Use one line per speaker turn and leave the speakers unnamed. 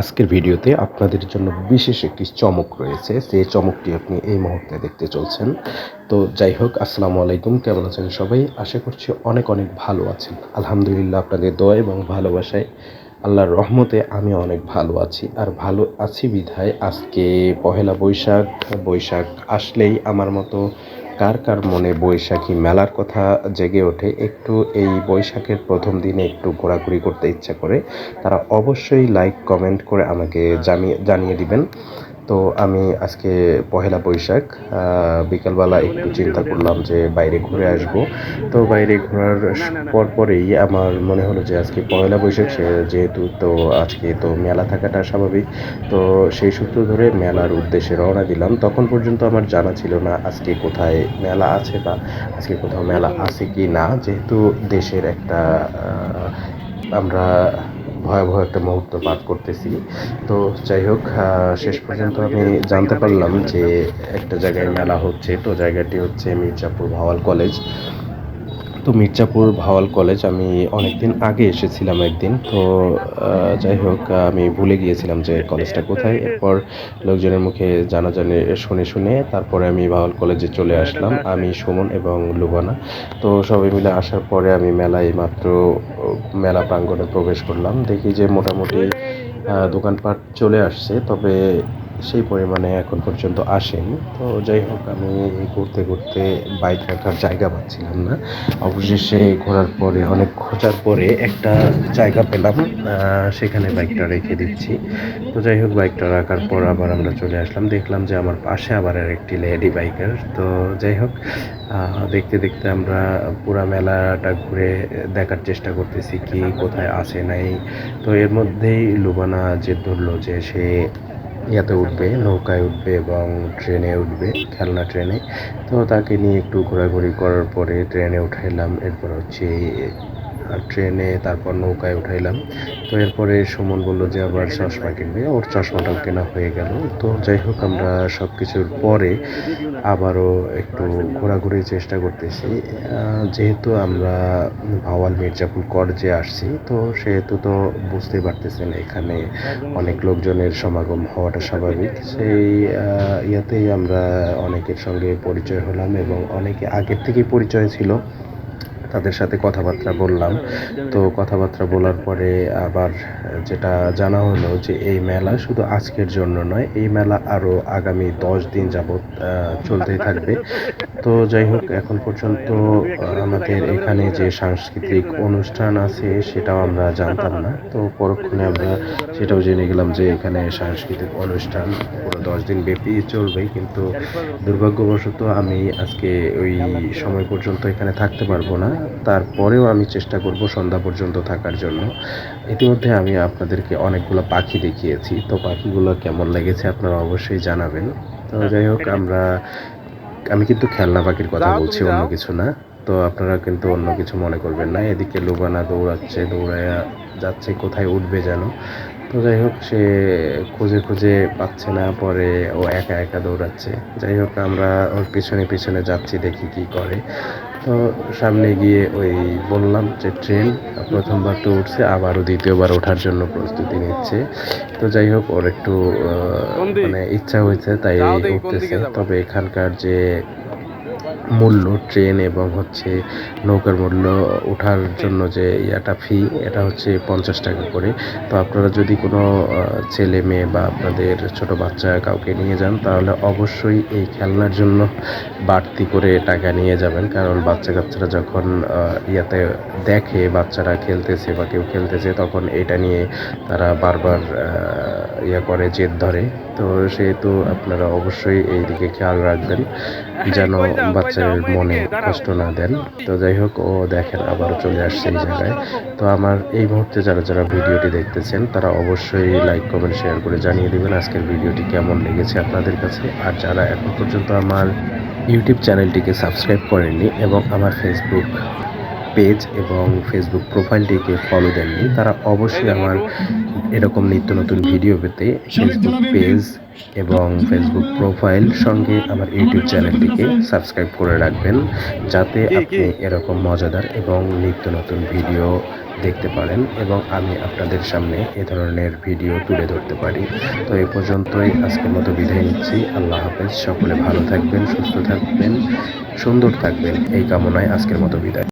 আজকের ভিডিওতে আপনাদের জন্য বিশেষ একটি চমক রয়েছে। যে চমকটি আপনি এই মুহূর্তে দেখতে চলছেন। তো যাই হোক, আসসালামু আলাইকুম। কেমন আছেন সবাই? আশা করছি অনেক অনেক ভালো আছেন। আলহামদুলিল্লাহ আপনাদের দোয়া এবং ভালোবাসায় আল্লাহর রহমতে আমি অনেক ভালো আছি। আর ভালো আছি বিধায় আজকে পহেলা বৈশাখ। বৈশাখ আসলেই আমার মতো কার কার মনে বৈশাখী মেলার কথা জেগে ওঠে, একটু এই বৈশাখের প্রথম দিনে একটু ঘোরাঘুরি করতে ইচ্ছা করে, তারা অবশ্যই লাইক কমেন্ট করে আমাকে জানিয়ে জানিয়ে দিবেন। তো আমি আজকে পহেলা বৈশাখ বিকালবেলা একটু চিন্তা করলাম যে বাইরে ঘুরে আসব। তো বাইরে ঘোরার পর পরেই আমার মনে হলো যে আজকে পয়লা বৈশাখ যেহেতু তো আজকে তো মেলা থাকাটা স্বাভাবিক, তো সেই সূত্র ধরে মেলার উদ্দেশ্যে রওনা দিলাম। তখন পর্যন্ত আমার জানা ছিল না আজকে কোথায় মেলা আছে বা আজকে কোথাও মেলা আছে কি না। যেহেতু দেশের একটা আমরা ভয়াবহ একটা মুহূর্ত পার করতেছি। তো যাই হোক শেষ পর্যন্ত আমি জানতে পারলাম যে একটা জায়গায় মেলা হচ্ছে। তো জায়গাটি হচ্ছে মির্জাপুর ভাওয়াল কলেজ। তো মির্জাপুর ভাওয়াল কলেজ, আমি অনেক দিন আগে এসেছিলাম একদিন। তো যাই হোক, আমি ভুলে গিয়েছিলাম যে কলেজটা কোথায়। এরপর লোকজনের মুখে জানা জানে শুনে শুনে তারপরে আমি ভাওয়াল কলেজে চলে আসলাম, আমি, সুমন এবং লুবানা। তো সবাই মিলে আসার পরে আমি মেলায় মাত্র মেলা প্রাঙ্গণে প্রবেশ করলাম। দেখি যে মোটামুটি দোকানপাট চলে আসছে, তবে সেই পরিমাণে এখন পর্যন্ত আসেনি। তো যাই হোক, আমি ঘুরতে ঘুরতে বাইক রাখার জায়গা পাচ্ছিলাম না। অবশেষে ঘোরার পরে, অনেক খোঁজার পরে একটা জায়গা পেলাম। সেখানে বাইকটা রেখে দিচ্ছি। তো যাই হোক, বাইকটা রাখার পর আবার আমরা চলে আসলাম। দেখলাম যে আমার পাশে আবার আর একটি লেডি বাইকার। তো যাই হোক দেখতে দেখতে আমরা পুরা মেলাটা ঘুরে দেখার চেষ্টা করতেছি কি কোথায় আসে নাই। তো এর মধ্যেই লুবানা যে ধরলো যে সে ইয়াতে উঠবে, নৌকায় উঠবে এবং ট্রেনে উঠবে, খেলনা ট্রেনে। তো তাকে নিয়ে একটু ঘোরাঘুরি করার পরে ট্রেনে উঠাইলাম, এরপর হচ্ছে ট্রেনে তারপর নৌকায় উঠাইলাম। তো এরপরে সুমন বলল যে, আবার চশমা কিনবে। ওর চশমাটাও কেনা হয়ে গেল। তো যাই হোক, আমরা সব কিছুর পরে আবারও একটু ঘোরাঘুরির চেষ্টা করতেছি। যেহেতু আমরা ভাওয়াল মির্জাপুর করজে আসছি, তো সেহেতু তো বুঝতেই পারতেছেন এখানে অনেক লোকজনের সমাগম হওয়াটা স্বাভাবিক। সেই ইয়াতেই আমরা অনেকের সঙ্গে পরিচয় হলাম এবং অনেকে আগের থেকেই পরিচয় ছিল। তাদের সাথে কথাবার্তা বললাম। তো কথাবার্তা বলার পরে আবার যেটা জানা হলো যে এই মেলা শুধু আজকের জন্য নয়, এই মেলা আরও আগামী দশ দিন যাবৎ চলতেই থাকবে। তো যাই হোক, এখন পর্যন্ত আমাদের এখানে যে সাংস্কৃতিক অনুষ্ঠান আছে সেটাও আমরা জানতাম না। তো পরক্ষণে আমরা সেটাও জেনে গেলাম যে এখানে সাংস্কৃতিক অনুষ্ঠান পুরো দশ দিন ব্যাপী চলবে কিন্তু দুর্ভাগ্যবশত আমি আজকে ওই সময় পর্যন্ত এখানে থাকতে পারব না। তারপরেও আমি চেষ্টা করব সন্ধ্যা পর্যন্ত থাকার জন্য। ইতিমধ্যে আমি আপনাদেরকে অনেকগুলো পাখি দেখিয়েছি। তো পাখিগুলো কেমন লেগেছে আপনারা অবশ্যই জানাবেন। তো যাই হোক আমরা আমি কিন্তু খেলনা পাখির কথা বলছি অন্য কিছু না। তো আপনারা কিন্তু অন্য কিছু মনে করবেন না। এদিকে লুবানা দৌড়াচ্ছে দৌড়ায় যাচ্ছে কোথায় উঠবে যেন। তো যাই হোক সে খুঁজে খুঁজে পাচ্ছে না পরে ও একা একা দৌড়াচ্ছে। যাই হোক আমরা ওর পিছনে পিছনে যাচ্ছি দেখি কি করে। তো সামনে গিয়ে ওই বললাম যে ট্রেন প্রথমবার তো উঠছে আবারও দ্বিতীয়বার ওঠার জন্য প্রস্তুতি নিচ্ছে। তো যাই হোক ওর একটু মানে ইচ্ছা হয়েছে তাই উঠতেছে। তবে এখানকার যে মূল্য ট্রেন এবং হচ্ছে নৌকার মূল্য ওঠার জন্য যে ইয়াটা ফি এটা হচ্ছে পঞ্চাশ টাকা করে। তো আপনারা যদি কোনো ছেলে মেয়ে বা আপনাদের ছোট বাচ্চা কাউকে নিয়ে যান, তাহলে অবশ্যই এই খেলনার জন্য বাড়তি করে টাকা নিয়ে যাবেন। কারণ বাচ্চা কাচ্চারা যখন ইয়াতে দেখে বাচ্চারা খেলতেছে বা কেউ খেলতেছে, তখন এটা নিয়ে তারা বারবার ইয়া করে জেদ ধরে। তো সেহেতু আপনারা অবশ্যই এই দিকে খেয়াল রাখবেন যেন বাচ্চার মনে কষ্ট না দেন। তো যাই হোক ও দেখেন আবারও চলে আসছে এই জায়গায়। তো আমার এই মুহূর্তে যারা যারা ভিডিওটি দেখতেছেন তারা অবশ্যই লাইক কমেন্ট শেয়ার করে জানিয়ে দেবেন আজকের ভিডিওটি কেমন লেগেছে আপনাদের কাছে। আর যারা এখন পর্যন্ত আমার ইউটিউব চ্যানেলটিকে সাবস্ক্রাইব করেননি এবং আমার ফেসবুক পেজ এবং ফেসবুক প্রোফাইলটিকে ফলো দেননি তারা অবশ্যই আমার এরকম নিত্য নতুন ভিডিও পেতে ফেসবুক পেজ এবং ফেসবুক প্রোফাইল সঙ্গে আমার ইউটিউব চ্যানেলটিকে সাবস্ক্রাইব করে রাখবেন যাতে আপনি এরকম মজাদার এবং নিত্য নতুন ভিডিও দেখতে পারেন এবং আমি আপনাদের সামনে এ ধরনের ভিডিও তুলে ধরতে পারি। তো এ পর্যন্তই আজকের মতো বিদায় নিচ্ছি আল্লাহ হাফেজ সকলে ভালো থাকবেন সুস্থ থাকবেন সুন্দর থাকবেন এই কামনায় আজকের মতো বিদায়।